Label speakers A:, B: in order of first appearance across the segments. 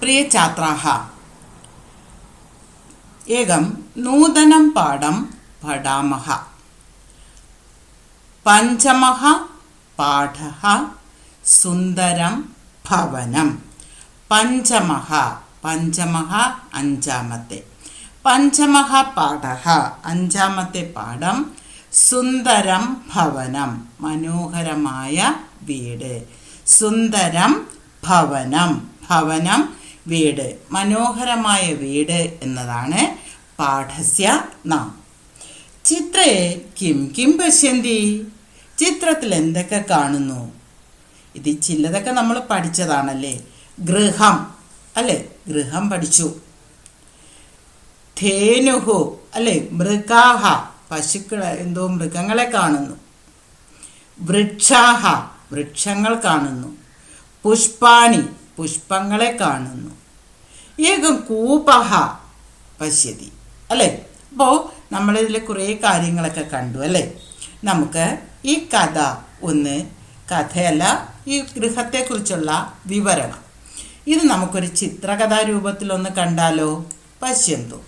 A: प्रियछात्राः एकं नूतनं पाठं पठामः पञ्चमः पाठः सुन्दरं ഭവനം പഞ്ചമഹ പഞ്ചമഹ അഞ്ചാമത്തെ പഞ്ചമഹ പാഠ അഞ്ചാമത്തെ പാഠം സുന്ദരം ഭവനം മനോഹരമായ വീട് സുന്ദരം ഭവനം ഭവനം വീട്. മനോഹരമായ വീട് എന്നതാണ് പാഠസ്യ നാം. ചിത്രേ കിം കിം പശ്യന്തി? ചിത്രത്തിൽ എന്തൊക്കെ കാണുന്നു? ഇത് ചിലതൊക്കെ നമ്മൾ പഠിച്ചതാണല്ലേ? ഗൃഹം. അല്ലേ? ഗൃഹം പഠിച്ചു. ധേനുഹു അല്ലേ? മൃഗാഹ. പശുക്കളെ എന്തോ മൃഗങ്ങളെ കാണുന്നു. വൃക്ഷാഹ വൃക്ഷങ്ങൾ കാണുന്നു. പുഷ്പാണി പുഷ്പങ്ങളെ കാണുന്നു. ഏകം കൂപഹ പശ്യതി അല്ലേ? അപ്പോൾ നമ്മളിതിൽ കുറേ കാര്യങ്ങളൊക്കെ കണ്ടു അല്ലേ? നമുക്ക് ഈ കഥ ഒന്ന് കഥയല്ല ഈ ഗൃഹത്തെക്കുറിച്ചുള്ള വിവരണം. ഇത് നമുക്കൊരു ചിത്രകഥാ രൂപത്തിലൊന്ന് കണ്ടാലോ? പശ്യന്തു.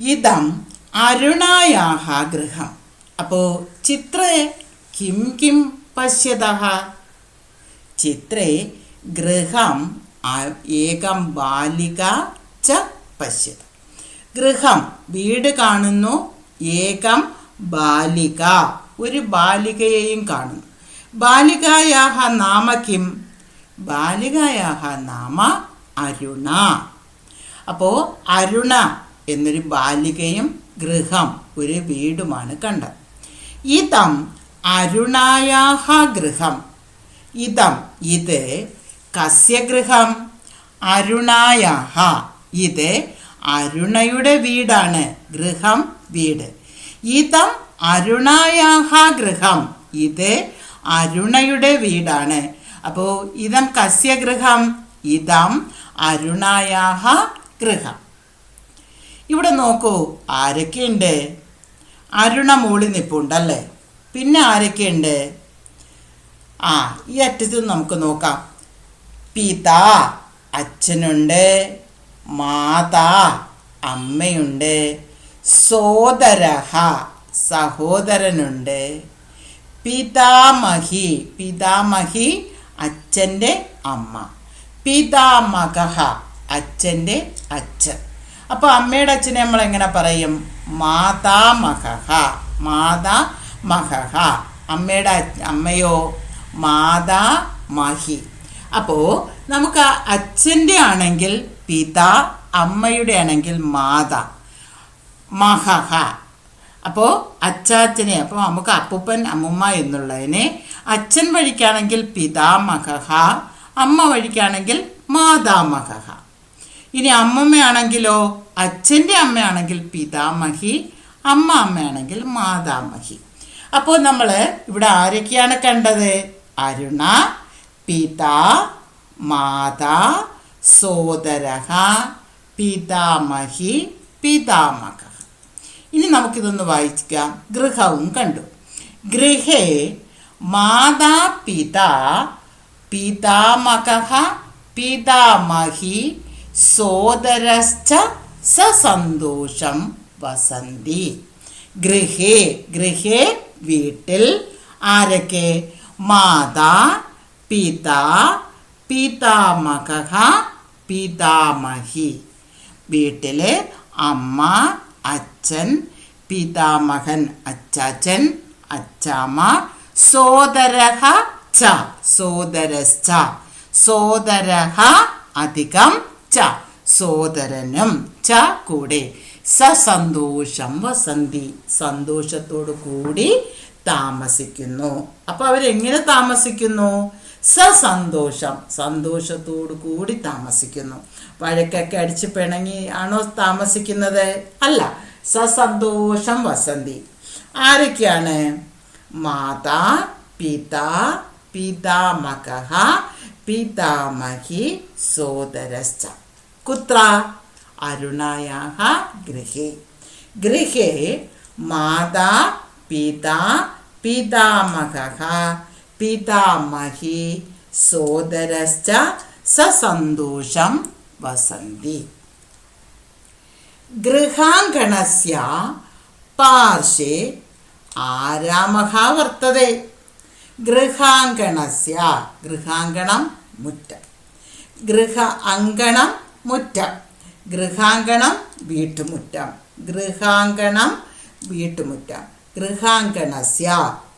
A: ഇതം അരുണായാഹ ഗൃഹം. അപ്പോൾ ചിത്രേ കിം കിം പശ്യത. ചിത്രേ ഗൃഹം ഏകം ബാലിക ച പശ്യത. ഗൃഹം വീട് കാണുന്നു ഏകം ബാലിക. ഒരു ബാലികയെയും കാണുന്നു. ബാലികായാഹ നാമ കിം? ബാലികായാഹ നാമ അരുണ. അപ്പോൾ അരുണ എന്നൊരു ബാലികയും ഗൃഹം ഒരു വീടുമാണ് കണ്ടത്. ഇതം അരുണായാഹ ഗൃഹം. ഇതം ഇത് കസ്യ ഗൃഹം അരുണായാഹ ഇത് അരുണയുടെ വീടാണ്. ഗൃഹം വീട്. ഇതം അരുണായാഹ ഗൃഹം. ഇത് അരുണയുടെ വീടാണ്. അപ്പോൾ ഇതം കസ്യ ഗൃഹം ഇതം അരുണായാഹ ഗൃഹം. ഇവിടെ നോക്കൂ ആരൊക്കെയുണ്ട്? അരുണ മൂളി നിപ്പുണ്ടല്ലേ? പിന്നെ ആരൊക്കെയുണ്ട്? ആ ഈ അറ്റത്ത് നമുക്ക് നോക്കാം. പിത അച്ഛനുണ്ട്. മാതാ അമ്മയുണ്ട്. സോദരഹ സഹോദരനുണ്ട്. പിതാമഹി പിതാമഹി അച്ഛന്റെ അമ്മ. പിതാമകഹ അച്ഛന്റെ അച്ഛൻ. അപ്പോൾ അമ്മയുടെ അച്ഛനെ നമ്മൾ എങ്ങനെ പറയും? മാതാമഹ മാതാ മഹഹ. അമ്മയുടെ അമ്മയോ? മാതാ മഹി. അപ്പോൾ നമുക്ക് അച്ഛന്റെ ആണെങ്കിൽ പിതാ അമ്മയുടെ ആണെങ്കിൽ മാതാ. മഹഹ. അപ്പോൾ അച്ചാച്ചനെ അപ്പോൾ നമുക്ക് അപ്പൂപ്പൻ അമ്മുമ്മ എന്നുള്ളതിനെ അച്ഛൻ വഴിക്കാണെങ്കിൽ പിതാമഹ അമ്മ വഴിക്കാണെങ്കിൽ മാതാമഹ ഇനി അമ്മമ്മയാണെങ്കിലോ? അച്ഛന്റെ അമ്മയാണെങ്കിൽ പിതാമഹി അമ്മ അമ്മയാണെങ്കിൽ മാതാമഹി അപ്പോൾ നമ്മൾ ഇവിടെ ആരൊക്കെയാണ് കണ്ടത്? അരുണ പിത മാതാ സോദരഹ പിതാമഹി പിതാമക. ഇനി നമുക്കിതൊന്ന് വായിക്കാം. ഗൃഹവും കണ്ടു. ഗൃഹേ മാതാ പിത പിതാമക പിതാമഹി സോദരശ്ച സസന്തോഷം വസന്തി. ഗൃഹേ ഗൃഹേ വീട്ടിൽ ആരൊക്കെ? മാതാ പിതാ പിതാമഹ പിതാമഹി. വീട്ടിലെ അമ്മ അച്ഛൻ പിതാമഹൻ അച്ചാച്ചൻ അച്ചാമ്മ സോദരഹ ച സോദരശ്ച സോദരഹ അധികം ച സോദരനും ച കൂടെ. സസന്തോഷം വസന്തി സന്തോഷത്തോടു കൂടി താമസിക്കുന്നു. അപ്പൊ അവരെങ്ങനെ താമസിക്കുന്നു? സസന്തോഷം സന്തോഷത്തോടു കൂടി താമസിക്കുന്നു. വഴക്കൊക്കെ അടിച്ച് പിണങ്ങി ആണോ താമസിക്കുന്നത്? അല്ല സസന്തോഷം വസന്തി. ആരൊക്കെയാണ്? മാതാ പിതാ പിതാമക പിതാമഹി സോദരശ്ച. കുത്ര? അരുണായാः ഗൃഹേ. ഗൃഹേ മാതാ പിതാ പിതാമഹ. പിതാമഹി സോദരശ്ച സസന്തോഷം വസന്തി. ഗൃഹാങ്കണസ്യ പാർശ്വേ ആരാമഹ വർത്തതെ. ഗൃഹാങ്കണസ്യ ഗൃഹാങ്കണം മുറ്റം. ഗൃഹ അങ്കണം മുറ്റം. ഗൃഹാങ്കണം വീട്ടുമുറ്റം. ഗൃഹാങ്കണം വീട്ടുമുറ്റം. ഗൃഹാങ്കണസ്യ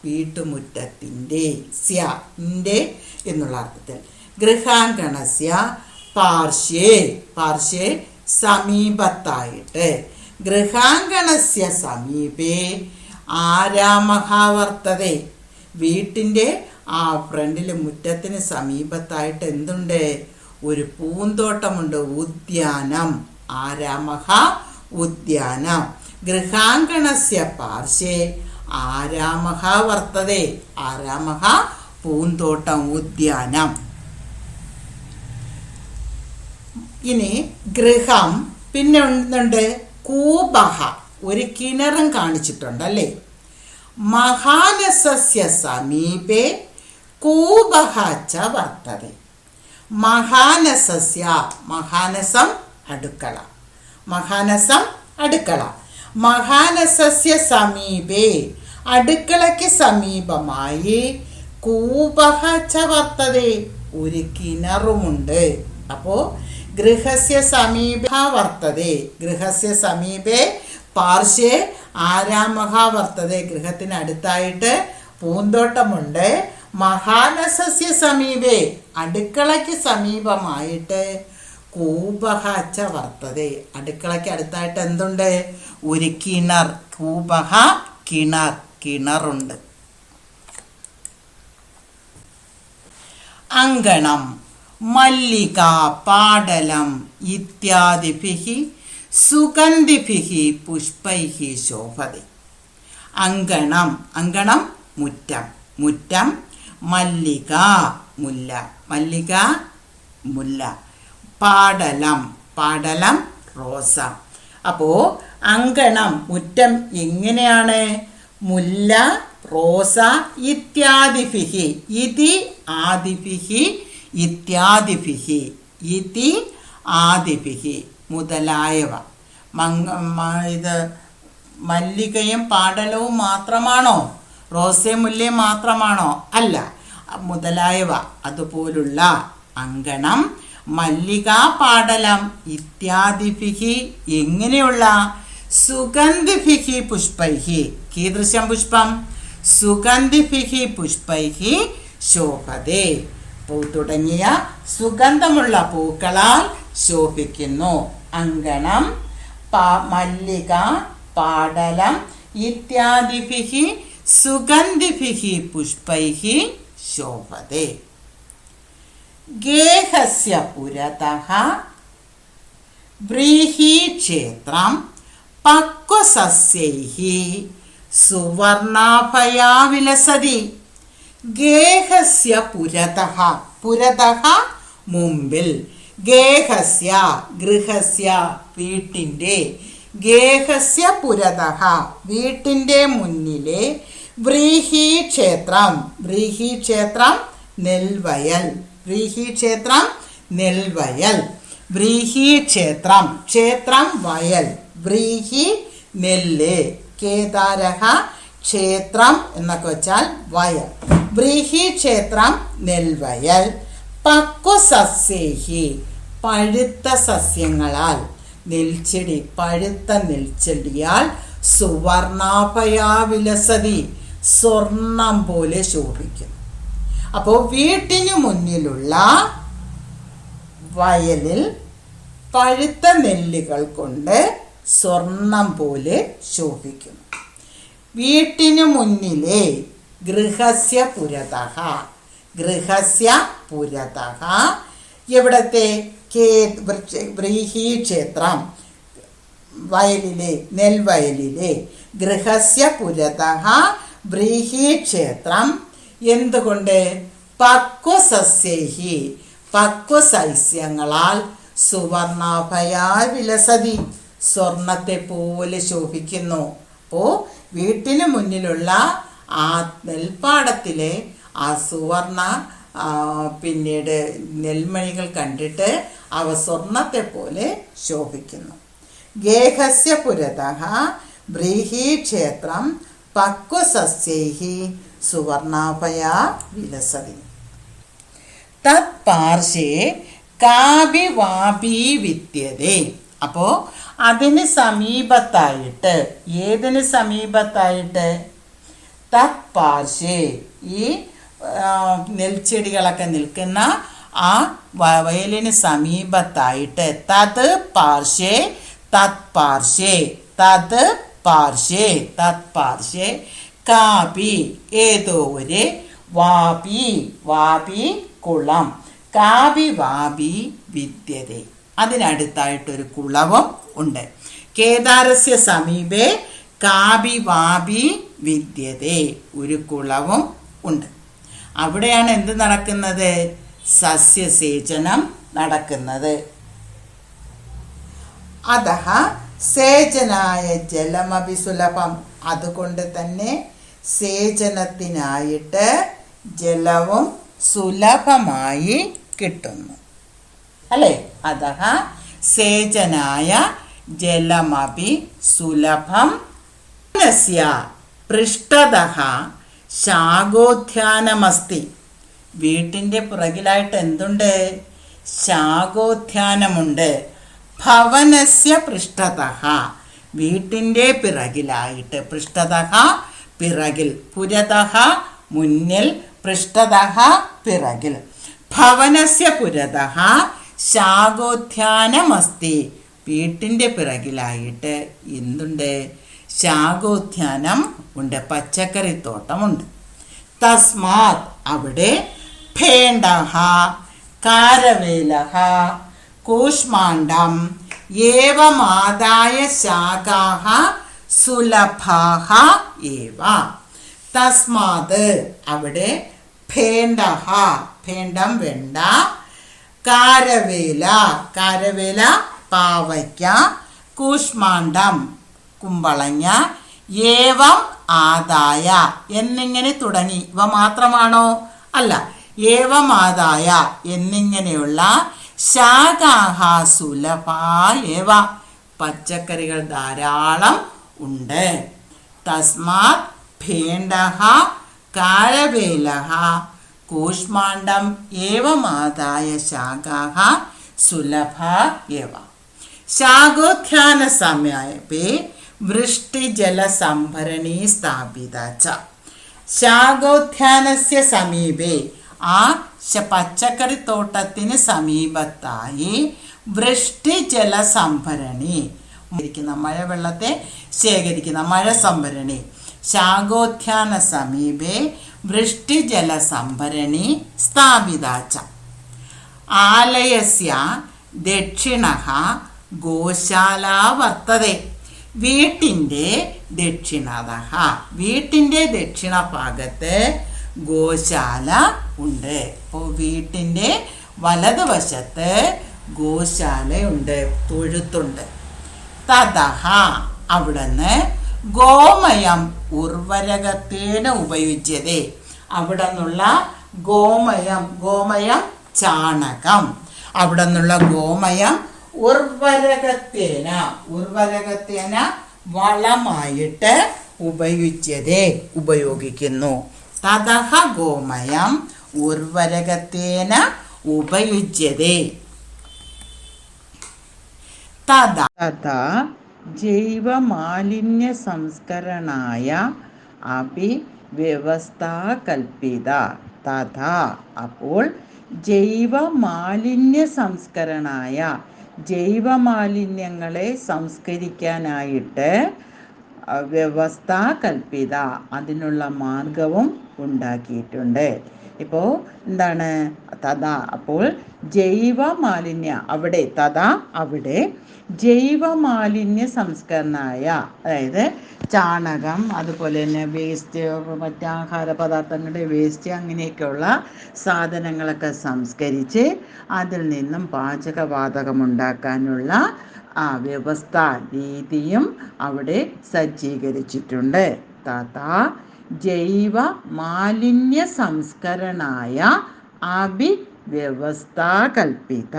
A: വീട്ടുമുറ്റത്തിന്റെ സ്യ ഇന്റെ എന്നുള്ള അർത്ഥത്തിൽ. ഗൃഹാങ്കണസ്യ പാർശ്വേ പാർശ്വേ സമീപത്തായിട്ട്. ഗൃഹാങ്കണസ്യ സമീപേ ആരാമഹ വർത്തതെ വീട്ടിന്റെ ആ ഫ്രണ്ടിൽ മുറ്റത്തിന് സമീപത്തായിട്ട് എന്തുണ്ട്? ഒരു പൂന്തോട്ടമുണ്ട്. ഉദ്യാനം. ആരാമഹ ഉദ്യാനം. ഗൃഹാങ്കണസ്യ പാർശ്വേ. ആരാമഹ വർത്തതെ? ആരാമഹ പൂന്തോട്ടം ഉദ്യാനം. ഇനി ഗൃഹം. പിന്നെ ഉണ്ട് കൂപഹ. ഒരു കിണറും കാണിച്ചിട്ടുണ്ട് അല്ലേ മഹാനസസ്യ സമീപേ കൂപഹ ച വർത്തതെ. മഹാനസസ്യ. മഹാനസം അടുക്കള. മഹാനസം അടുക്കള. മഹാനസസ്യ സമീപേ. അടുക്കളയ്ക്ക് സമീപമായി. കൂപഹ ച ഒരു കിണറുമുണ്ട്. അപ്പോൾ ഗൃഹസ്യ സമീപ വർത്തതെ. ഗൃഹസ്യ സമീപേ പാർശ്വേ ആരാമഹ വർത്തതെ. ഗൃഹത്തിനടുത്തായിട്ട് പൂന്തോട്ടമുണ്ട്. മഹാനസസ്യ സമീപേ അടുക്കളയ്ക്ക് സമീപമായിട്ട് കൂപഹ ച വർത്തതെ അടുക്കളയ്ക്ക് അടുത്തായിട്ട് എന്തുണ്ട്? ഒരു കിണർ. കൂപഹ കിണർ. കിണറുണ്ട്. അങ്കണം മല്ലിക പാടലം ഇത്യാദിഭി സുഗന്ധിഭി പുഷ്പൈഹി ശോഭതി. അങ്കണം അങ്കണം മുറ്റം. മുറ്റം മല്ലിക മുല്ല. മല്ലിക മുല്ല. പാടലം. പാടലം റോസ. അപ്പോ അങ്കണം മുറ്റം എങ്ങനെയാണ്? മുല്ല റോസ ഇത്യാദിഫിഹി ഇതി ആദിഫിഹി ഇത്യാദിഫിഹി ഇതി ആദിഫിഹി മുതലായവ. മങ്ങ ഇത് മല്ലികയും പാടലവും മാത്രമാണോ? റോസയും മുല്ലയും മാത്രമാണോ? അല്ല. മുതലായവ. അതുപോലുള്ള അങ്കണം മല്ലിക പാടലം ഇത്യാദിഭിഹി എങ്ങനെയുള്ള? സുഗന്ധിഭിഹി പുഷ്പൈഹി. കീദൃശം പുഷ്പം? സുഗന്ധിഭിഹി പുഷ്പൈഹി ശോഭതേ. പൂ തുടങ്ങിയ സുഗന്ധമുള്ള പൂക്കളാൽ ശോഭിക്കുന്നു. അങ്കണം മല്ലിക പാടലം ഇത്യാദിഭിः സുഗന്ധിഭിः പുഷ്പൈः ശോഭത്തെ ഗേഹസ്യ പുരതः വ്രീഹീക്ഷേത്രം പക്വസസ്യൈः സുവർണാഭയാ വിലസതി. ഗേഹസ്യ പുരതഃ പുരതഃ മുമ്പിൽ ഗേഹസ്യ ഗൃഹസ്യ വീട്ടിന്റെ ഗേഹസ്യ പുരതഃ വീട്ടിന്റെ മുന്നിലെ വ്രീഹീക്ഷേത്രം. വ്രീഹീക്ഷേത്രം നെൽവയൽ. വ്രീഹി ക്ഷേത്രം നെൽവയൽ. വ്രീഹി ക്ഷേത്രം ക്ഷേത്രം വയൽ. വ്രീഹി നെല്ല്. കേദാരഹ ക്ഷേത്രം എന്നൊക്കെ വെച്ചാൽ വയൽ. വ്രീഹി ക്ഷേത്രം നെൽവയൽ. പക്കു സസ്യഹി പഴുത്ത സസ്യങ്ങളാൽ. നെൽച്ചെടി പഴുത്ത നെൽച്ചെടിയാൽ സുവർണാഭയാ വിലസതി സ്വർണം പോലെ ശോഭിക്കും. അപ്പോൾ വീട്ടിനു മുന്നിലുള്ള വയലിൽ പഴുത്ത നെല്ലുകൾ കൊണ്ട് സ്വർണം പോലെ ശോഭിക്കുന്നു വീട്ടിനു മുന്നിലെ ഗൃഹസ്യ പുരത ഗൃഹസ്യ പുരത എവിടത്തെ കേ വ്രീഹി ക്ഷേത്രം വയലിലെ നെൽവയലിലെ ഗൃഹസ്യ പുരതഃ വ്രീഹി ക്ഷേത്രം എന്തുകൊണ്ട്? പക്വസസ്യേഹി. പക്വസസ്യങ്ങളാൽ സുവർണാഭയാ വിലസതി സ്വർണത്തെ പോലെ ശോഭിക്കുന്നു. അപ്പോൾ വീട്ടിന് മുന്നിലുള്ള ആ നെൽപ്പാടത്തിലെ ആ സുവർണ പിന്നീട് നെൽമണികൾ കണ്ടിട്ട് അവ സ്വർണത്തെ പോലെ ശോഭിക്കുന്നു. ഗേഹസ്യ പുരതഃ ബ്രീഹീക്ഷേത്രം പക്വസസ്യൈः സുവർണാഭയാ വിലസതി. തത് പാർശ്വേ കാപി വാപി വിദ്യതേ. അപ്പോൾ അതിന് സമീപത്തായിട്ട് ഏതിന് സമീപത്തായിട്ട്? തത് പാർശ്വേ ഈ നെൽച്ചെടികളൊക്കെ നിൽക്കുന്ന ആ വയലിന് സമീപത്തായിട്ട് തത് പാർശ്വേ തത് പാർശ്വേ തത് പാർശ്വേ തത് പാർശ്വേ കാപി ഏതോ ഒരു വാപി വാപി കുളം. കാപി വാപി വിദ്യതെ. അതിനടുത്തായിട്ടൊരു കുളവും ഉണ്ട്. കേദാരസ്യ സമീപേ കാപി വാപി വിദ്യതെ ഒരു കുളവും ഉണ്ട്. അവിടെയാണ് എന്ത് നടക്കുന്നത്? സസ്യസേചനം നടക്കുന്നത്. അതഹ സേചനായ ജലമപി സുലഭം. അതുകൊണ്ട് തന്നെ സേചനത്തിനായിട്ട് ജലവും സുലഭമായി കിട്ടുന്നു. അല്ലേ? അതഹ സേചനായ ജലമപി സുലഭം. स्य പൃഷ്ഠതഃ ശാഖോദ്യാനമസ്തി വീട്ടിന്റെ പുറകിലായിട്ട് എന്തുണ്ട്? ശാഖോദ്യാനമുണ്ട് ഭവനസ്യ പൃഷ്ഠത. വീട്ടിന്റെ പിറകിലായിട്ട് പൃഷ്ഠത പിറകിൽ പുരത മുന്നിൽ പൃഷ്ഠത പിറകിൽ. ഭവനസ്യ പുരത ശാഖോദ്യാനമസ്തി വീട്ടിന്റെ പിറകിലായിട്ട് എന്തുണ്ട്? ശാഖോദ്യാനം ഉണ്ട് പച്ചക്കറിത്തോട്ടമുണ്ട് തസ്മാത് അവിടെ ഭേണ്ടഹ കാരവേലഹ കൂഷ്മാണ്ഡം. ഏവമാദായ ശാഖാഹ സുലഭാഹ ഏവ. തസ്മാത്. അവിടെ ഭേണ്ടഹ. ഭേണ്ടം വെണ്ട. കാരവേല. കാരവേല പാവയ്ക്ക. കൂഷ്മാണ്ഡം. കുമ്പളങ്ങ. ഏവം ആദായ. എന്നിങ്ങനെ തുടങ്ങി. ഇവ മാത്രമാണോ? അല്ല. ഏവം ആദായ എന്നിങ്ങനെയുള്ള ശാഖാഹ പച്ചക്കറികൾ ധാരാളം ഉണ്ട്. തസ്മാത് ഭേണ്ടഹ കാഴവേലഹ. കൂഷ്മാണ്ഡം ഏവമാദായ ശാഖാഹ സുലഭ ഏവ ശാഖോത്ഥാന സമയപ്പേ വൃഷ്ടിജലസംഭരണി സ്ഥാപിത ച സമീപേ ആ പച്ചക്കറിത്തോട്ടത്തിന് സമീപത്തായി വൃഷ്ടിജല സംഭരണി. ഇരിക്കുന്ന മഴവെള്ളത്തെ ശേഖരിക്കുന്ന മഴ സംഭരണി. ശാഖോദ്യാന സമീപേ വൃഷ്ടിജല സംഭരണി സ്ഥാപിത ച ആലയസ്യ ദക്ഷിണ ഗോശാല വർത്തതെ. വീട്ടിന്റെ ദക്ഷിണത. വീട്ടിന്റെ ദക്ഷിണ ഭാഗത്ത് ഗോശാല ഉണ്ട്. അപ്പോൾ വീട്ടിന്റെ വലതുവശത്ത് ഗോശാലയുണ്ട് തൊഴുത്തുണ്ട്. തതഹ അവിടുന്ന് ഗോമയം ഉർവരകത്തേന് ഉപയോഗിച്ചതേ. അവിടെ നിന്നുള്ള ഗോമയം ഗോമയം ചാണകം. അവിടെ നിന്നുള്ള ഗോമയം ഉർവരകത്തേന ഉർവരകത്തേന വളമായിട്ട് ഉപയോഗിച്ചതേ ഉപയോഗിക്കുന്നു. തതഹ ഗോമയം ഉർവരകത്തേന ഉപയുജ്യതേ. ജൈവമാലിന്യ സംസ്കരണായ അപി വ്യവസ്ഥ കൽപ്പിത തഥാ അപ്പോൾ ജൈവമാലിന്യ സംസ്കരണായ ജൈവമാലിന്യങ്ങളെ സംസ്കരിക്കാനായിട്ട് വ്യവസ്ഥ കൽപ്പിത. അതിനുള്ള മാർഗവും ഉണ്ടാക്കിയിട്ടുണ്ട്. ഇപ്പോൾ എന്താണ്? തഥാ അപ്പോൾ ജൈവ മാലിന്യ അവിടെ തഥാ അവിടെ ജൈവ മാലിന്യ സംസ്കരണായ അതായത് ചാണകം അതുപോലെ തന്നെ വേസ്റ്റ് മറ്റ് ആഹാര പദാർത്ഥങ്ങളുടെ വേസ്റ്റ് അങ്ങനെയൊക്കെയുള്ള സാധനങ്ങളൊക്കെ സംസ്കരിച്ച് അതിൽ നിന്നും പാചകവാതകം ഉണ്ടാക്കാനുള്ള ആ വ്യവസ്ഥ രീതിയും അവിടെ സജ്ജീകരിച്ചിട്ടുണ്ട്. തഥാ ജൈവ മാലിന്യ സംസ്കരണായ അഭിവ്യവസ്ഥ കൽപ്പിത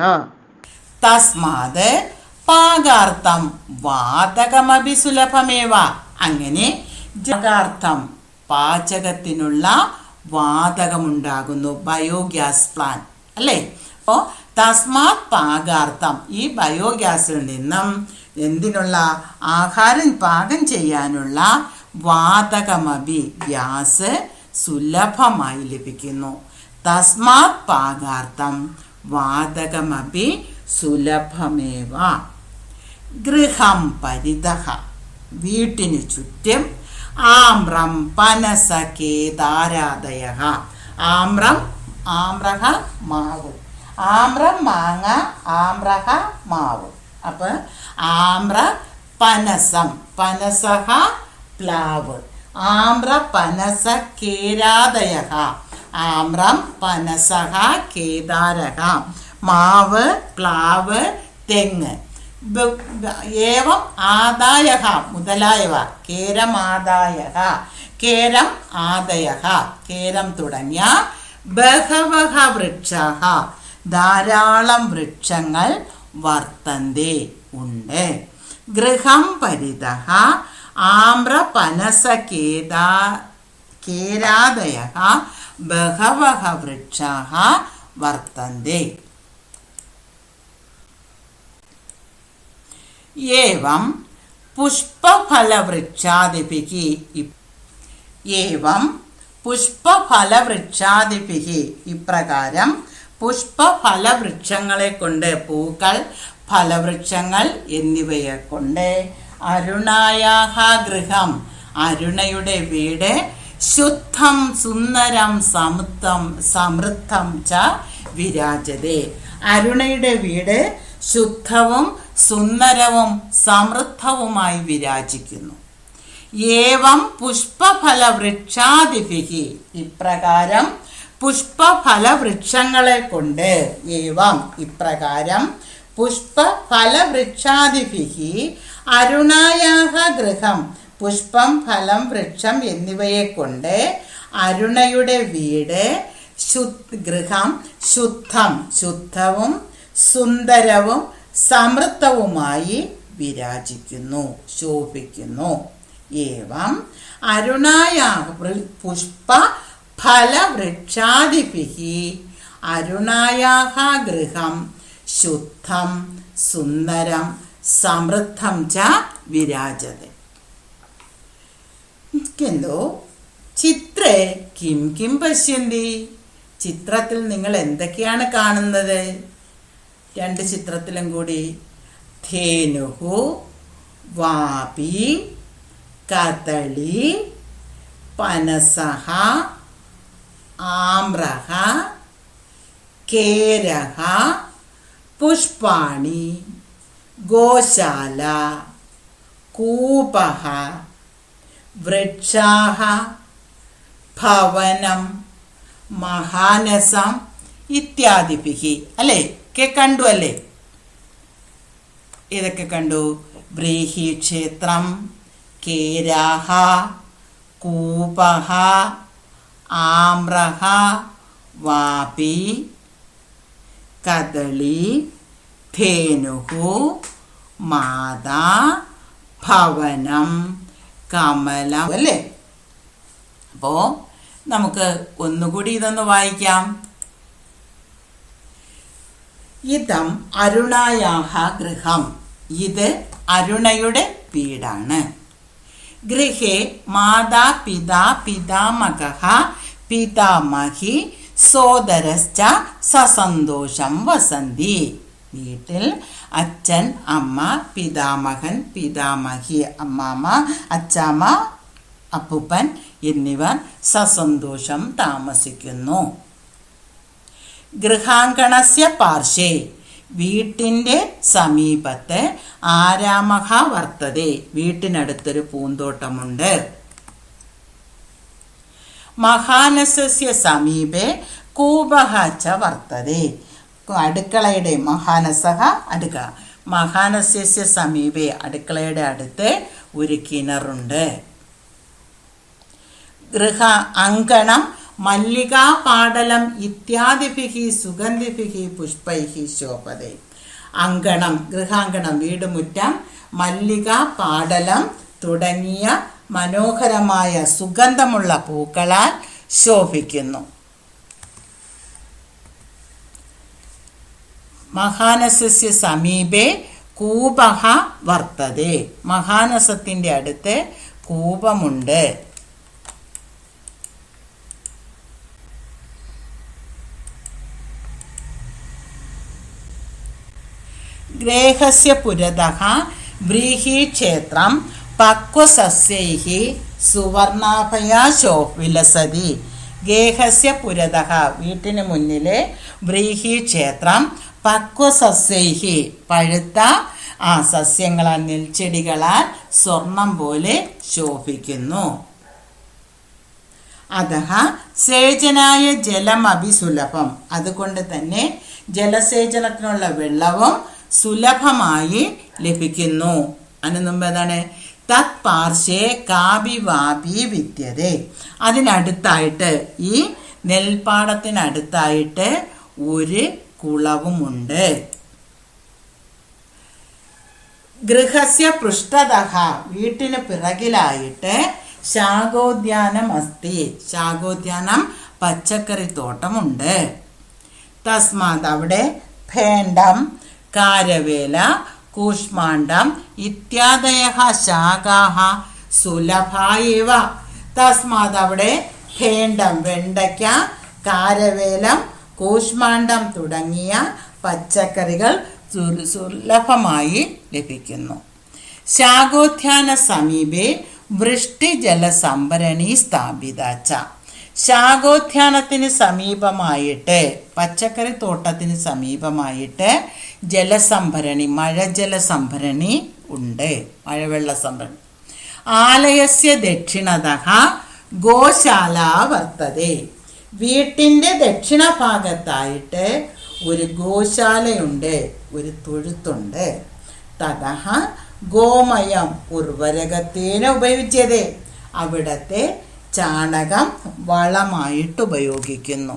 A: തസ്മാത് പാകാർത്ഥം വാതകമഭി സുലഭമേവ. അങ്ങനെ ജാഗാർത്ഥം പാചകത്തിനുള്ള വാതകമുണ്ടാകുന്നു. ബയോഗ്യാസ് പ്ലാന്റ് അല്ലേ? അപ്പോൾ തസ്മാത് പാകാർത്ഥം. ഈ ബയോഗ്യാസിൽ നിന്നും എന്തിനുള്ള ആഹാരം പാകം ചെയ്യാനുള്ള വാതകമഭി ഗ്യാസ് സുലഭമായി ലഭിക്കുന്നു. തസ്മാത് പാകാർത്ഥം. വാതകമഭി സുലഭമേവ. ഗൃഹം പരിതഹ വീട്ടിനു ചുറ്റും ആമ്രം പനസ കേതാരാദയ ആമ്രം ആമ്രഹ മാവ്. ആമ്രം മാങ്ങ ആമ്രഹ മാവ്. അപ്പൊ ആമ്ര പനസം പനസഹ പ്ലാവ്. ആമ്ര പനസ കേരാദയ ആമ്രം പനസഹ കേദാരഹ. മാവ് പ്ലാവ് തെങ്ങ്. ഏവം ആദായ മുതലായവ. കേരമാദായ കേരം ആദയ കേരം തുടങ്ങിയ ബഹവഹ വൃക്ഷ ധാരാളം വൃക്ഷങ്ങൾ വർത്തന്തി ഉണ്ട്. ഗൃഹം പരിത ആമ്ര പനസ കേദാ കേരാദയ ബഹവഹ വൃക്ഷ വർത്തന്തി. ഏവം പുഷ്പഫലവൃക്ഷാദിഭിः ഏവം പുഷ്പഫലവൃക്ഷാദിഭിः ഇപ്രകാരം പുഷ്പഫലവൃക്ഷങ്ങളെ കൊണ്ട് പൂക്കൾ ഫലവൃക്ഷങ്ങൾ എന്നിവയെ കൊണ്ട് അരുണായാഹ ഗൃഹം അരുണയുടെ വീട് ശുദ്ധം സുന്ദരം സമൃദ്ധം സമൃദ്ധം ച വിരാജതേ. അരുണയുടെ വീട് ശുദ്ധവും സുന്ദരവും സമൃദ്ധവുമായി വിരാജിക്കുന്നു. ഏവം പുഷ്പഫല വൃക്ഷാതിഭി ഇപ്രകാരം പുഷ്പഫല വൃക്ഷങ്ങളെ കൊണ്ട് ഏവം ഇപ്രകാരം പുഷ്പഫല വൃക്ഷാദിഭിഹി അരുണായാഹ ഗൃഹം പുഷ്പം ഫലം വൃക്ഷം എന്നിവയെ കൊണ്ട് അരുണയുടെ വീട് ഗൃഹം ശുദ്ധം ശുദ്ധവും സുന്ദരവും സമൃദ്ധവുമായി വിരാജിക്കുന്നു ശോഭിക്കുന്നു. ഏവം അരുണായാഹ പുഷ്പ ഫലവൃക്ഷാദിഭിഹി അരുണായാഹ ഗൃഹം ശുദ്ധം സുന്ദരം സമൃദ്ധം ച വിരാജത. എന്തോ ചിത്രേ കിം കിം പശ്യന്തി? ചിത്രത്തിൽ നിങ്ങൾ എന്തൊക്കെയാണ് കാണുന്നത്? രണ്ട് ചിത്രത്തിലും കൂടി. ധേനുഹു വാപി കദളി പനസഹ ആമ്രഹ കേരഹ പുഷ്പാണി ഗോശാല കൂപഹ വൃക്ഷാഹ ഭവനം മഹാനസം ഇത്യാദിപിഹി. അല്ലേ? ഒക്കെ കണ്ടു അല്ലേ? ഇതൊക്കെ കണ്ടു? ബ്രീഹി ക്ഷേത്രം കേരാഹ കൂപഹ ആമ്രഹ വാപി കദളി ധേനുഹു മാതാ ഭവനം കമലം അല്ലേ? അപ്പോ നമുക്ക് ഒന്നുകൂടി ഇതൊന്ന് വായിക്കാം. ഇതം അരുണായാഹ ഗൃഹം. ഇത് അരുണയുടെ വീടാണ്. ഗൃഹേ മാതാ പിതാ പിതാമഹ പിതാമഹി സോദരശ്ച സസന്തോഷം വസന്തി. വീട്ടിൽ അച്ഛൻ അമ്മ പിതാമഹൻ പിതാമഹി അമ്മാമ്മ അച്ചാമ്മ അപ്പൂപ്പൻ എന്നിവർ സസന്തോഷം താമസിക്കുന്നു. ഗൃഹാങ്കണസ്യ പാർശ്വേ വീട്ടിന്റെ സമീപത്ത് ആരാമഹ വർത്തതെ. വീട്ടിനടുത്തൊരു പൂന്തോട്ടമുണ്ട്. മഹാനസസ്യ സമീപേ കൂപഹ ച വർത്തതെ. അടുക്കളയുടെ മഹാനസഹ അടുക്കള മഹാനസ്യസ്യ സമീപേ അടുക്കളയുടെ അടുത്ത് ഒരു കിണറുണ്ട്. ഗൃഹ അങ്കണം മല്ലികാ പാടലം ഇത്യാദിഭിः സുഗന്ധിഭിः പുഷ്പൈഹി ശോഭതേ. അങ്കണം ഗൃഹാങ്കണം വീടുമുറ്റം മല്ലിക പാടലം തുടങ്ങിയ മനോഹരമായ സുഗന്ധമുള്ള പൂക്കളാൽ ശോഭിക്കുന്നു. മഹാനസസ്യ സമീപേ കൂപഹ വർത്തതേ. മഹാനസത്തിന്റെ അടുത്ത് കൂപമുണ്ട്. ഗ്രേഹസ്യ പുരതഃ വ്രീഹീക്ഷേത്രം പക്വസസ്യൈः സുവർണാഭയാ ശോഭിലസതി. ഗേഹസ്യ പുരതഹ. വീട്ടിന് മുന്നിലെ വ്രീഹീക്ഷേത്രം പക്വസസ്യൈ പഴുത്ത ആ സസ്യങ്ങളാൽ നെൽച്ചെടികളാൽ സ്വർണം പോലെ ശോഭിക്കുന്നു. അതഹ സേചനായ ജലം അഭിസുലഭം. അതുകൊണ്ട് തന്നെ ജലസേചനത്തിനുള്ള വെള്ളവും സുലഭമായി ലഭിക്കുന്നു. അതിന് മുമ്പ് എന്താണ്? തത് പാർശ്വേ കാപി വാപി വിദ്യതേ. അതിനടുത്തായിട്ട് ഈ നെൽപ്പാടത്തിനടുത്തായിട്ട് ഒരു കുളവുമുണ്ട്. ഗൃഹസ്യ പൃഷ്ഠതഹ വീട്ടിന് പിറകിലായിട്ട് ശാഖോദ്യാനം അസ്തി ശാഖോദ്യാനം പച്ചക്കറി തോട്ടമുണ്ട്. തസ്മാത് അവിടെ ഭേണ്ടം കാരവേല കൂഷ്മാണ്ഡം ഇത്യാദയ ശാഖാഹ സുലഭായവ തസ്മാത് അവിടെ ഭേണ്ടം വെണ്ടയ്ക്ക കാരവേലം കൂഷ്മാണ്ഡം തുടങ്ങിയ പച്ചക്കറികൾ സുല- സുലഭമായി ലഭിക്കുന്നു. ശാഖോദ്യാന സമീപേ വൃഷ്ടിജലസംഭരണി സ്ഥാപിത ച ശാഖോദ്യാനത്തിന് സമീപമായിട്ട് പച്ചക്കറി തോട്ടത്തിന് സമീപമായിട്ട് ജലസംഭരണി മഴജല സംഭരണി ഉണ്ട്. മഴവെള്ള സംഭരണി ആലയസ്യ ദക്ഷിണത ഗോശാല വർത്തതേ. വീട്ടിന്റെ ദക്ഷിണ ഭാഗത്തായിട്ട് ഒരു ഗോശാലയുണ്ട് ഒരു തൊഴുത്തുണ്ട്. തതഹ ഗോമയം ഉർവരകത്തേന ഉപയോഗിച്ചത്. അവിടത്തെ ചാണകം വളമായിട്ട് ഉപയോഗിക്കുന്നു.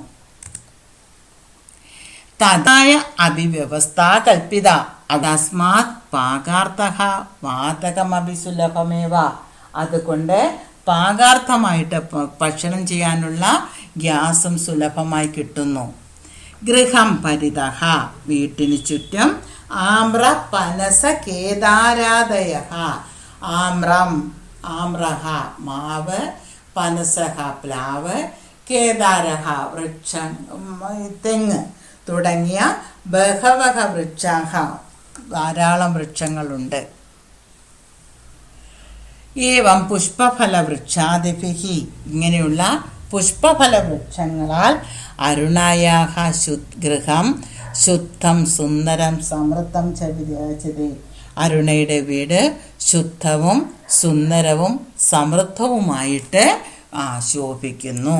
A: തതായ അഭിവ്യവസ്ഥ കൽപ്പിത. അതസ്മാത് പാകാർത്ഥ. വാതകമഭി സുലഭമേവ. അതുകൊണ്ട് പാകാർത്ഥമായിട്ട് ഭക്ഷണം ചെയ്യാനുള്ള ഗ്യാസും സുലഭമായി കിട്ടുന്നു. ഗൃഹം പരിതഹ വീട്ടിന് ചുറ്റും ആമ്ര പനസ കേദാരാദയ. ആമ്രം ആമ്രഹ മാവ് പനസഹ പ്ലാവ് കേദാരഹ വൃക്ഷ തെങ്ങ് തുടങ്ങിയ ബഹവഹ വൃക്ഷാഹ ധാരാളം വൃക്ഷങ്ങളുണ്ട്. ഏവം പുഷ്പഫല വൃക്ഷാദിഭിഹി. ഇങ്ങനെയുള്ള പുഷ്പഫല വൃക്ഷങ്ങളാൽ അരുണായാഹ ശുദ്ധ ഗൃഹം ശുദ്ധം സുന്ദരം സമൃദ്ധം ച വിരാജതേ അരുണയുടെ വീട് ശുദ്ധവും സുന്ദരവും സമൃദ്ധവുമായിട്ട് ശോഭിക്കുന്നു